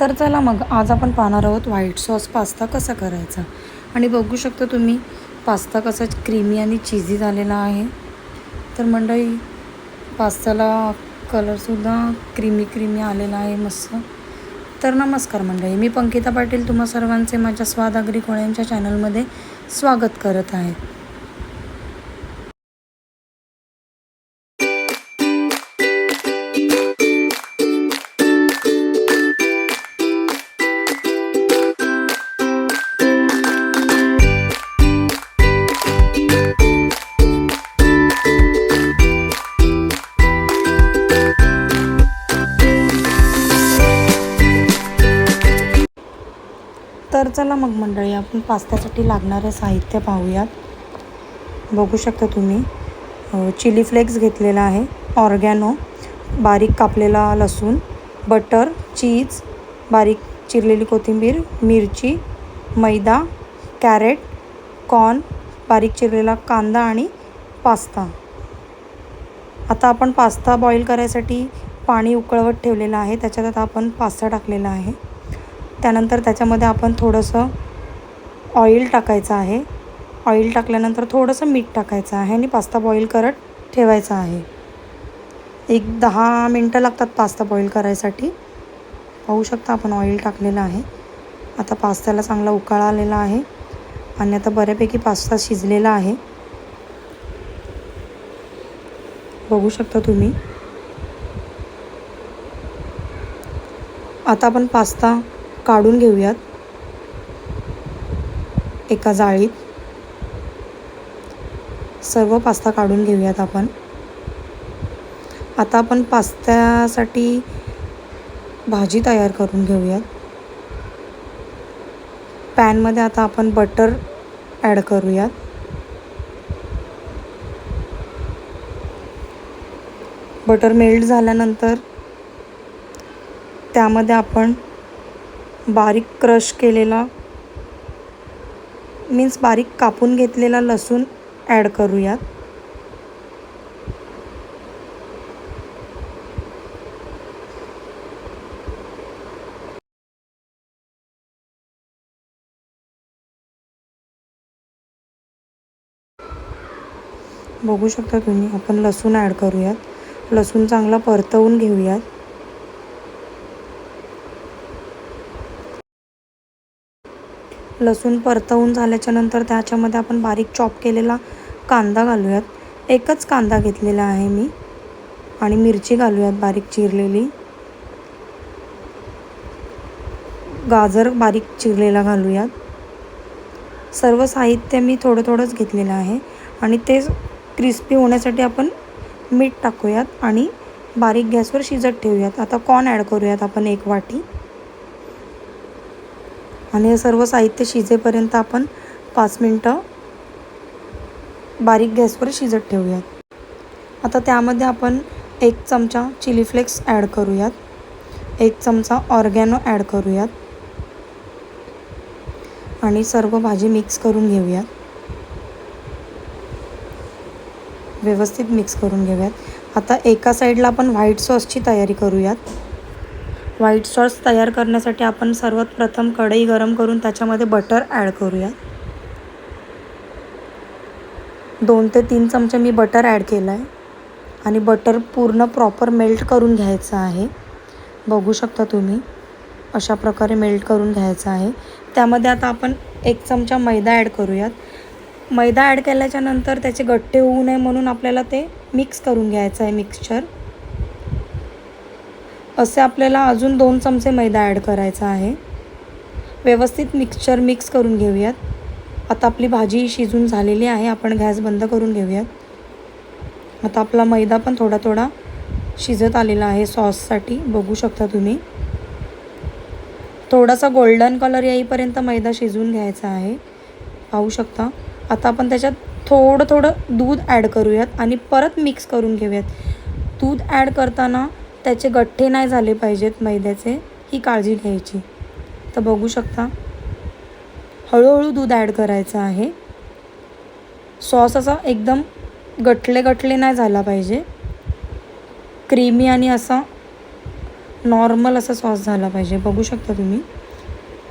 तर चला मग आज आपण पाहणार आहोत व्हाईट सॉस पास्ता कसा करायचा. आणि बघू शकता तुम्ही पास्ता कसा क्रीमी आणि चिझी झालेला आहे. तर मंडळी पास्ताला कलरसुद्धा क्रीमी क्रीमी आलेला आहे मस्त. तर नमस्कार मंडळी मी पंकिता पाटील तुम्हा सर्वांचे माझ्या स्वाद आगरी कोळ्यांच्या चॅनलमध्ये स्वागत करत आहे. तर चला मग मंडळी आपण पास्त्यासाठी लागणारे साहित्य पाहूयात. बघू शकता तुम्ही चिली फ्लेक्स घेतलेला आहे ऑर्गॅनो बारीक कापलेला लसूण बटर चीज बारीक चिरलेली कोथिंबीर मिरची मैदा कॅरेट कॉर्न बारीक चिरलेला कांदा आणि पास्ता. आता आपण पास्ता बॉईल करायसाठी पाणी उकळवत ठेवलेलं आहे त्याच्यात आता आपण पास्ता टाकलेला आहे. त्यानंतर त्याच्यामध्ये आपण थोडंसं ऑइल टाकायचं आहे. ऑइल टाकल्यानंतर थोडंसं मीठ टाकायचं आहे आणि पास्ता बॉईल करत ठेवायचा आहे. एक दहा मिनटं लागतात पास्ता बॉईल करायसाठी. पाहू शकता आपण ऑइल टाकलेलं आहे. आता पास्त्याला चांगला उकाळा आलेला आहे. आणि आता बऱ्यापैकी पास्ता शिजलेला आहे. बघू शकता तुम्ही. आता आपण पास्ता काढून घेऊयात. एका जाळीत. सर्व पास्ता काढून घेऊयात आपण. आता आपण पास्त्यासाठी भाजी तयार करून घेऊयात. पॅनमध्ये आता आपण बटर ॲड करूयात. बटर मेल्ट झाल्यानंतर त्यामध्ये आपण बारीक क्रश केलेला मीन्स बारीक कापून घेतलेला लसूण ॲड करूयात. बघू शकता तुम्ही आपण लसूण ॲड करूयात. लसूण चांगला परतवून घेऊयात. लसूण परतवून झाल्याच्यानंतर त्याच्यामध्ये आपण बारीक चॉप केलेला कांदा घालूयात. एकच कांदा घेतलेला आहे मी. आणि मिरची घालूयात बारीक चिरलेली. गाजर बारीक चिरलेला घालूयात. सर्व साहित्य मी थोडं थोडंच घेतलेलं आहे. आणि ते क्रिस्पी होण्यासाठी आपण मीठ टाकूयात आणि बारीक गॅसवर शिजत ठेवूयात. आता कॉर्न ॲड करूयात आपण एक वाटी. आणि हे सर्व साहित्य शिजेपर्यंत आपण पाच मिनटं बारीक गॅसवर शिजत ठेवूयात. आता त्यामध्ये आपण एक चमचा चिली फ्लेक्स ॲड करूयात. एक चमचा ऑर्गॅनो ॲड करूयात. आणि सर्व भाजी मिक्स करून घेऊयात. व्यवस्थित मिक्स करून घेऊयात. आता एका साईडला आपण व्हाईट सॉसची तयारी करूयात. व्हाईट सॉस तयार करण्यासाठी आपण सर्वात प्रथम कढई गरम करून त्याच्यामध्ये बटर ॲड करूयात दोन ते तीन चमचे मी बटर ॲड केलं आहे आणि बटर पूर्ण प्रॉपर मेल्ट करून घ्यायचं आहे. बघू शकता तुम्ही अशा प्रकारे मेल्ट करून घ्यायचं आहे. त्यामध्ये आता आपण एक चमचा मैदा ॲड करूयात. मैदा ॲड केल्याच्यानंतर त्याचे गट्टे होऊ नये म्हणून आपल्याला ते मिक्स करून घ्यायचं आहे मिक्सचर असे आपल्याला अजून दोन चमचे मैदा ॲड करायचा आहे. व्यवस्थित मिक्सचर मिक्स करून घेऊयात. आता आपली भाजी शिजून झालेली आहे. आपण गॅस बंद करून घेऊयात. आता आपला मैदा पण थोडा थोडा शिजत आलेला आहे सॉससाठी बघू शकता तुम्ही. थोडासा गोल्डन कलर येईपर्यंत मैदा शिजवून घ्यायचा आहे. पाहू शकता. आता आपण त्याच्यात थोडं थोडं दूध ॲड करूयात आणि परत मिक्स करून घेऊयात. दूध ॲड करताना त्याचे गठ्ठे नाही झाले पाहिजेत मैद्याचे ही काळजी घ्यायची. तर बघू शकता. हळूहळू दूध ॲड करायचं आहे. सॉस असा एकदम गठले गठले नाही झाला पाहिजे. क्रीमी आणि असा नॉर्मल असा सॉस झाला पाहिजे. बघू शकता तुम्ही.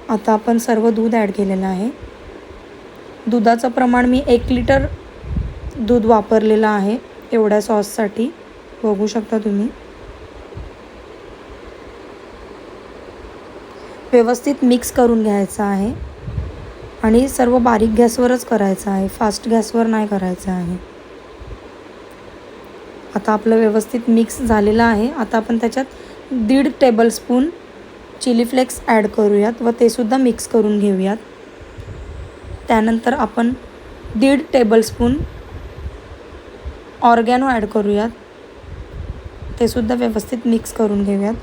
आता आपण सर्व दूध ॲड केलेलं आहे. दुधाचं प्रमाण मी एक लिटर दूध वापरलेलं आहे एवढ्या सॉससाठी. बघू शकता तुम्ही. व्यवस्थित मिक्स करून घ्यायचं आहे. आणि सर्व बारीक गॅसवरच करायचं आहे. फास्ट गॅसवर नाही करायचं आहे. आता आपलं व्यवस्थित मिक्स झालेलं आहे. आता आपण त्याच्यात दीड टेबलस्पून चिली फ्लेक्स ॲड करूयात व तेसुद्धा मिक्स करून घेऊयात. त्यानंतर आपण दीड टेबलस्पून ऑर्गॅनो ॲड करूयात. तेसुद्धा व्यवस्थित मिक्स करून घेऊयात.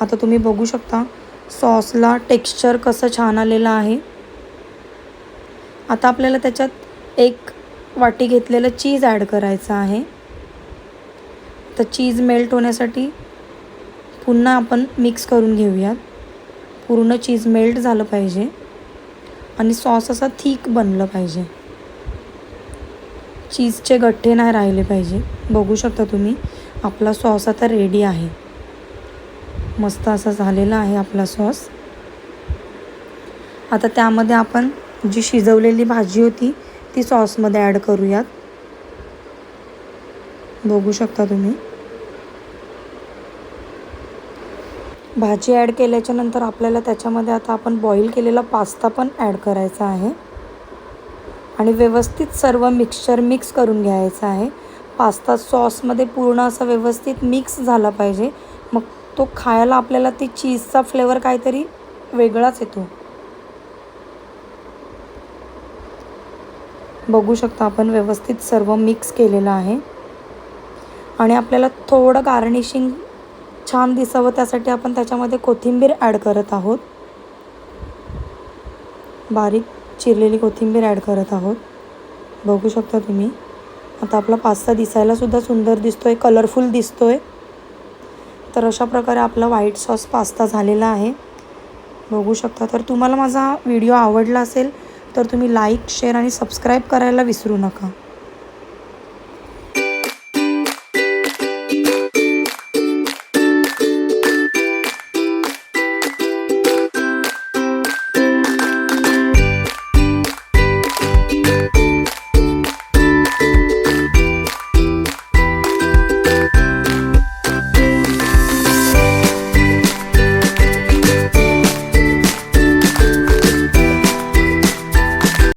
आता तुम्ही बघू शकता सॉसला टेक्स्चर कसं छान आलेलं आहे. आता आपल्याला त्याच्यात एक वाटी घेतलेलं चीज ॲड करायचं आहे. तर चीज मेल्ट होण्यासाठी पुन्हा आपण मिक्स करून घेऊयात. पूर्ण चीज मेल्ट झालं पाहिजे आणि सॉस असा थिक बनलं पाहिजे. चीजचे गठ्ठे नाही राहिले पाहिजे. बघू शकता तुम्ही आपला सॉस आता रेडी आहे. मस्त असा झालेला आहे आपला सॉस. आता त्यामध्ये आपण जी शिजवलेली भाजी होती ती सॉसमध्ये ॲड करूयात. बघू शकता तुम्ही. भाजी ॲड केल्याच्यानंतर आपल्याला त्याच्यामध्ये आता आपण बॉईल केलेला पास्ता पण ॲड करायचा आहे. आणि व्यवस्थित सर्व मिक्सचर मिक्स करून घ्यायचं आहे. पास्ता सॉसमध्ये पूर्ण असा व्यवस्थित मिक्स झाला पाहिजे. मग तो खायला आपल्याला ती चीजचा फ्लेवर काहीतरी वेगळाच येतो. बघू शकता आपण व्यवस्थित सर्व मिक्स केलेलं आहे. आणि आपल्याला थोडं गार्निशिंग छान दिसावं त्यासाठी आपण त्याच्यामध्ये कोथिंबीर ॲड करत आहोत. बारीक चिरलेली कोथिंबीर ॲड करत आहोत. बघू शकता तुम्ही. आता आपला पास्ता दिसायलासुद्धा सुंदर दिसतो आहे कलरफुल दिसतो आहे तर अशा प्रकारे आपला व्हाईट सॉस पास्ता झालेला आहे. बघू शकता. तर तुम्हाला माझा व्हिडिओ आवडला असेल तर तुम्ही लाईक शेअर आणि सबस्क्राईब करायला विसरू नका.